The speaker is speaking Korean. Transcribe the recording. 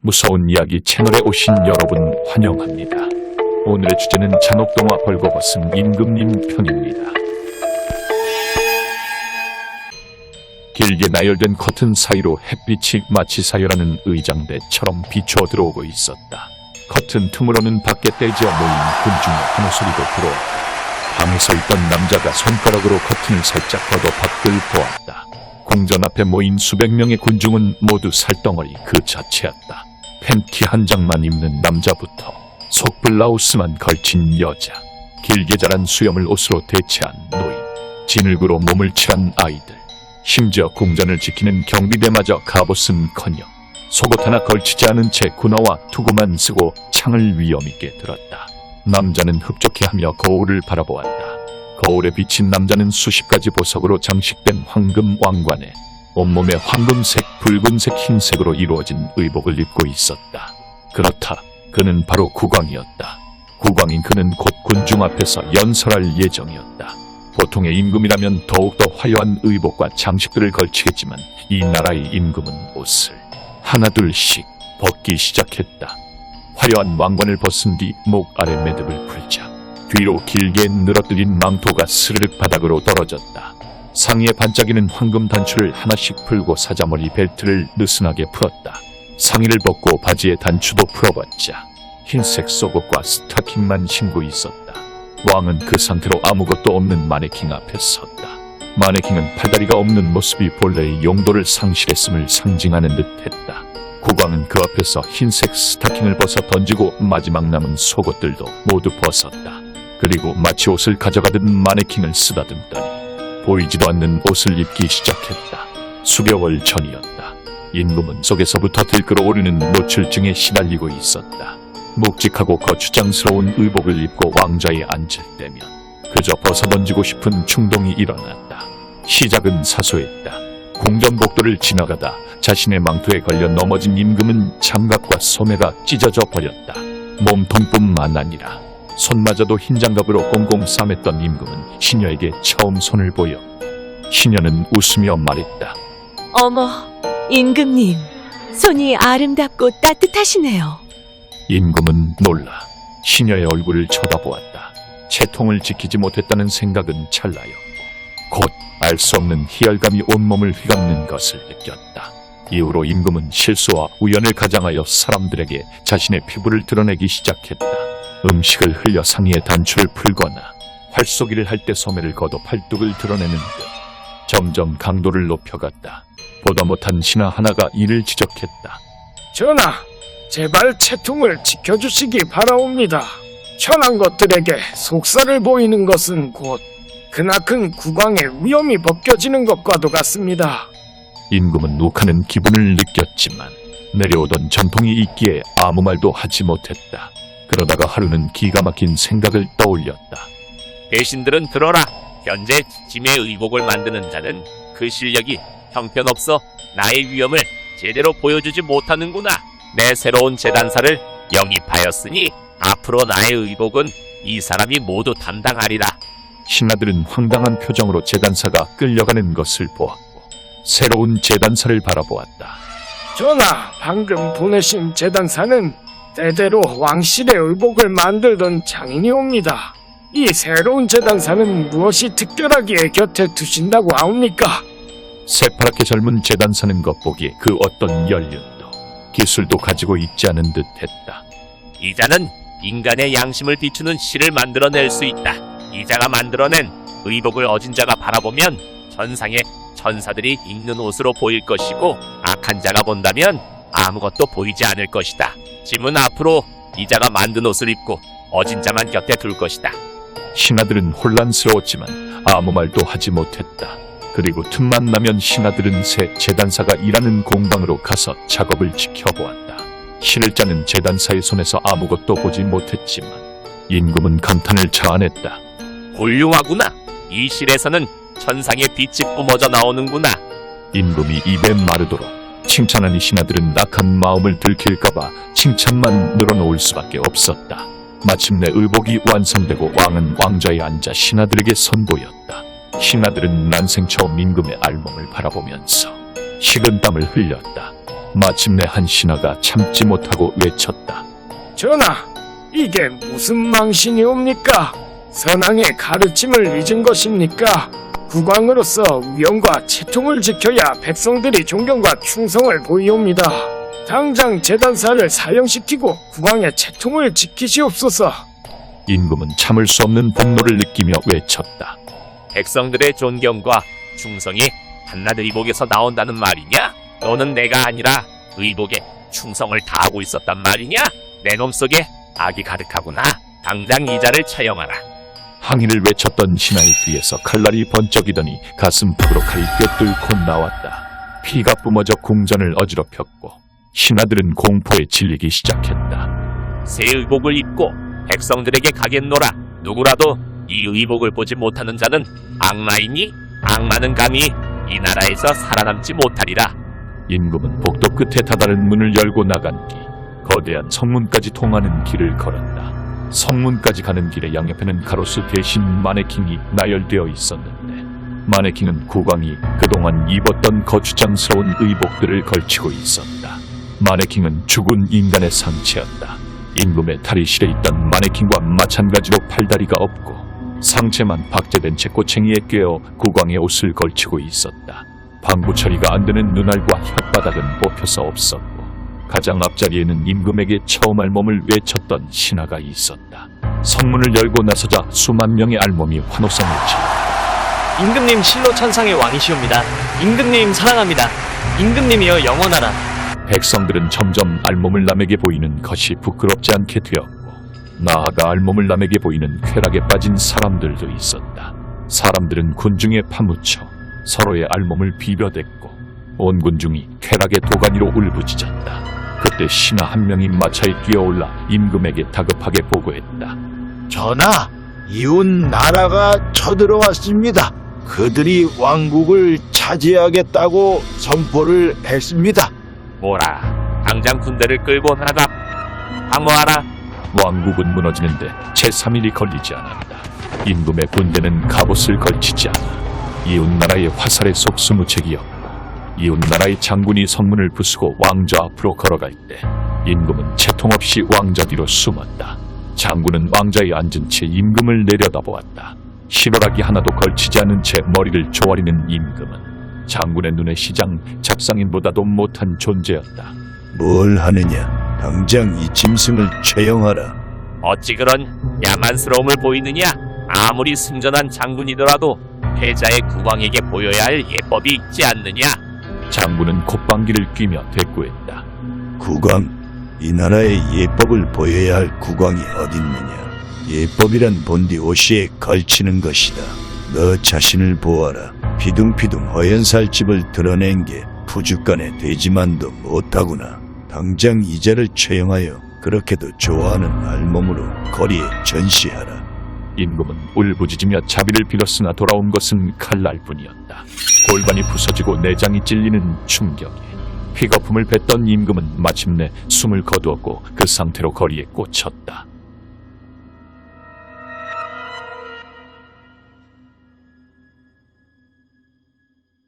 무서운 이야기 채널에 오신 여러분 환영합니다. 오늘의 주제는 잔혹동화 벌거벗은 임금님 편입니다. 길게 나열된 커튼 사이로 햇빛이 마치 사열하는 의장대처럼 비추어 들어오고 있었다. 커튼 틈으로는 밖에 떼지어 모인 군중의 한호 소리도 들어왔다. 방에 서 있던 남자가 손가락으로 커튼을 살짝 걷어 밖을 보았다. 궁전 앞에 모인 수백 명의 군중은 모두 살덩어리 그 자체였다. 팬티 한 장만 입는 남자부터 속 블라우스만 걸친 여자, 길게 자란 수염을 옷으로 대체한 노인, 진흙으로 몸을 칠한 아이들, 심지어 궁전을 지키는 경비대마저 갑옷은커녕 속옷 하나 걸치지 않은 채 군화와 투구만 쓰고 창을 위험있게 들었다. 남자는 흡족해하며 거울을 바라보았다. 거울에 비친 남자는 수십 가지 보석으로 장식된 황금 왕관에 온몸에 황금색, 붉은색, 흰색으로 이루어진 의복을 입고 있었다. 그렇다. 그는 바로 국왕이었다. 국왕인 그는 곧 군중 앞에서 연설할 예정이었다. 보통의 임금이라면 더욱더 화려한 의복과 장식들을 걸치겠지만 이 나라의 임금은 옷을 하나둘씩 벗기 시작했다. 화려한 왕관을 벗은 뒤 목 아래 매듭을 풀자 뒤로 길게 늘어뜨린 망토가 스르륵 바닥으로 떨어졌다. 상의에 반짝이는 황금 단추를 하나씩 풀고 사자머리 벨트를 느슨하게 풀었다. 상의를 벗고 바지의 단추도 풀어봤자 흰색 속옷과 스타킹만 신고 있었다. 왕은 그 상태로 아무것도 없는 마네킹 앞에 섰다. 마네킹은 팔다리가 없는 모습이 본래의 용도를 상실했음을 상징하는 듯했다. 국왕은 그 앞에서 흰색 스타킹을 벗어 던지고 마지막 남은 속옷들도 모두 벗었다. 그리고 마치 옷을 가져가듯 마네킹을 쓰다듬더니 보이지도 않는 옷을 입기 시작했다. 수개월 전이었다. 임금은 속에서부터 들끓어 오르는 노출증에 시달리고 있었다. 묵직하고 거추장스러운 의복을 입고 왕좌에 앉을 때면 그저 벗어던지고 싶은 충동이 일어났다. 시작은 사소했다. 궁전 복도를 지나가다 자신의 망토에 걸려 넘어진 임금은 장갑과 소매가 찢어져 버렸다. 몸통뿐만 아니라 손마저도 흰 장갑으로 꽁꽁 싸맸던 임금은 시녀에게 처음 손을 보여 시녀는 웃으며 말했다. 어머, 임금님, 손이 아름답고 따뜻하시네요. 임금은 놀라 시녀의 얼굴을 쳐다보았다. 채통을 지키지 못했다는 생각은 찰나였고 곧 알 수 없는 희열감이 온몸을 휘감는 것을 느꼈다. 이후로 임금은 실수와 우연을 가장하여 사람들에게 자신의 피부를 드러내기 시작했다. 음식을 흘려 상의의 단추를 풀거나 활쏘기를 할 때 소매를 걷어 팔뚝을 드러내는 듯 점점 강도를 높여갔다. 보다 못한 신하 하나가 이를 지적했다. 전하, 제발 채통을 지켜주시기 바라옵니다. 천한 것들에게 속살을 보이는 것은 곧 그나큰 국왕의 위험이 벗겨지는 것과도 같습니다. 임금은 욱하는 기분을 느꼈지만 내려오던 전통이 있기에 아무 말도 하지 못했다. 그러다가 하루는 기가 막힌 생각을 떠올렸다. 대신들은 들어라. 현재 짐의 의복을 만드는 자는 그 실력이 형편없어 나의 위엄을 제대로 보여주지 못하는구나. 내 새로운 재단사를 영입하였으니 앞으로 나의 의복은 이 사람이 모두 담당하리라. 신하들은 황당한 표정으로 재단사가 끌려가는 것을 보았고 새로운 재단사를 바라보았다. 전하, 방금 보내신 재단사는 대대로 왕실의 의복을 만들던 장인이옵니다. 이 새로운 재단사는 무엇이 특별하게 곁에 두신다고 아옵니까? 새파랗게 젊은 재단사는 겉보기에 그 어떤 연륜도 기술도 가지고 있지 않은 듯했다. 이자는 인간의 양심을 비추는 실을 만들어낼 수 있다. 이자가 만들어낸 의복을 어진 자가 바라보면 전상의 천사들이 입는 옷으로 보일 것이고 악한 자가 본다면 아무것도 보이지 않을 것이다. 짐은 앞으로 이자가 만든 옷을 입고 어진 자만 곁에 둘 것이다. 신하들은 혼란스러웠지만 아무 말도 하지 못했다. 그리고 틈만 나면 신하들은 새 재단사가 일하는 공방으로 가서 작업을 지켜보았다. 실을 짜는 재단사의 손에서 아무것도 보지 못했지만 임금은 감탄을 자아냈다. 훌륭하구나. 이 실에서는 천상의 빛이 뿜어져 나오는구나. 임금이 입에 마르도록 칭찬하니 신하들은 낙한 마음을 들킬까봐 칭찬만 늘어놓을 수밖에 없었다. 마침내 의복이 완성되고 왕은 왕좌에 앉아 신하들에게 선보였다. 신하들은 난생 처음 임금의 알몸을 바라보면서 식은땀을 흘렸다. 마침내 한 신하가 참지 못하고 외쳤다. 전하, 이게 무슨 망신이옵니까? 선왕의 가르침을 잊은 것입니까? 국왕으로서 위엄과 채통을 지켜야 백성들이 존경과 충성을 보이옵니다. 당장 재단사를 사형시키고 국왕의 채통을 지키시옵소서. 임금은 참을 수 없는 분노를 느끼며 외쳤다. 백성들의 존경과 충성이 한낱 의복에서 나온다는 말이냐? 너는 내가 아니라 의복에 충성을 다하고 있었단 말이냐? 내 놈 속에 악이 가득하구나. 당장 이자를 처형하라. 항의를 외쳤던 신하의 뒤에서 칼날이 번쩍이더니 가슴팍으로 칼이 꿰뚫고 나왔다. 피가 뿜어져 궁전을 어지럽혔고 신하들은 공포에 질리기 시작했다. 새 의복을 입고 백성들에게 가겠노라. 누구라도 이 의복을 보지 못하는 자는 악마이니 악마는 감히 이 나라에서 살아남지 못하리라. 임금은 복도 끝에 다다른 문을 열고 나간 뒤 거대한 성문까지 통하는 길을 걸었다. 성문까지 가는 길의 양옆에는 가로수 대신 마네킹이 나열되어 있었는데 마네킹은 국왕이 그동안 입었던 거추장스러운 의복들을 걸치고 있었다. 마네킹은 죽은 인간의 상체였다. 임금의 탈의실에 있던 마네킹과 마찬가지로 팔다리가 없고 상체만 박제된 채 꼬챙이에 꿰어 국왕의 옷을 걸치고 있었다. 방부 처리가 안 되는 눈알과 혓바닥은 뽑혀서 없었고 가장 앞자리에는 임금에게 처음 알몸을 외쳤던 신하가 있었다. 성문을 열고 나서자 수만 명의 알몸이 환호성을 질렀다. 임금님 실로 천상의 왕이시옵니다. 임금님 사랑합니다. 임금님이여 영원하라. 백성들은 점점 알몸을 남에게 보이는 것이 부끄럽지 않게 되었고 나아가 알몸을 남에게 보이는 쾌락에 빠진 사람들도 있었다. 사람들은 군중에 파묻혀 서로의 알몸을 비벼댔고 온 군중이 쾌락의 도가니로 울부짖었다. 그때 신하 한 명이 마차에 뛰어올라 임금에게 다급하게 보고했다. 전하, 이웃 나라가 쳐들어왔습니다. 그들이 왕국을 차지하겠다고 선포를 했습니다. 뭐라 당장 군대를 끌고 나가 방어하라 왕국은 무너지는데 제3일이 걸리지 않았다. 임금의 군대는 갑옷을 걸치지 않아 이웃 나라의 화살에 속수무책이었고 이웃나라의 장군이 성문을 부수고 왕좌 앞으로 걸어갈 때 임금은 채통 없이 왕좌 뒤로 숨었다. 장군은 왕좌에 앉은 채 임금을 내려다보았다. 실오라기 하나도 걸치지 않은 채 머리를 조아리는 임금은 장군의 눈에 시장 잡상인보다도 못한 존재였다. 뭘 하느냐? 당장 이 짐승을 처형하라. 어찌 그런 야만스러움을 보이느냐 아무리 승전한 장군이더라도 패자의 국왕에게 보여야 할 예법이 있지 않느냐 장군은 콧방귀를 뀌며 대꾸했다. 국왕, 이 나라의 예법을 보여야 할 국왕이 어딨느냐? 예법이란 본디 옷이에 걸치는 것이다. 너 자신을 보아라. 피둥피둥 허연 살집을 드러낸 게 푸주간의 돼지만도 못하구나. 당장 이자를 처형하여 그렇게도 좋아하는 알몸으로 거리에 전시하라. 임금은 울부짖으며 자비를 빌었으나 돌아온 것은 칼날 뿐이었다. 골반이 부서지고 내장이 찔리는 충격에 피거품을 뱉던 임금은 마침내 숨을 거두었고 그 상태로 거리에 꽂혔다.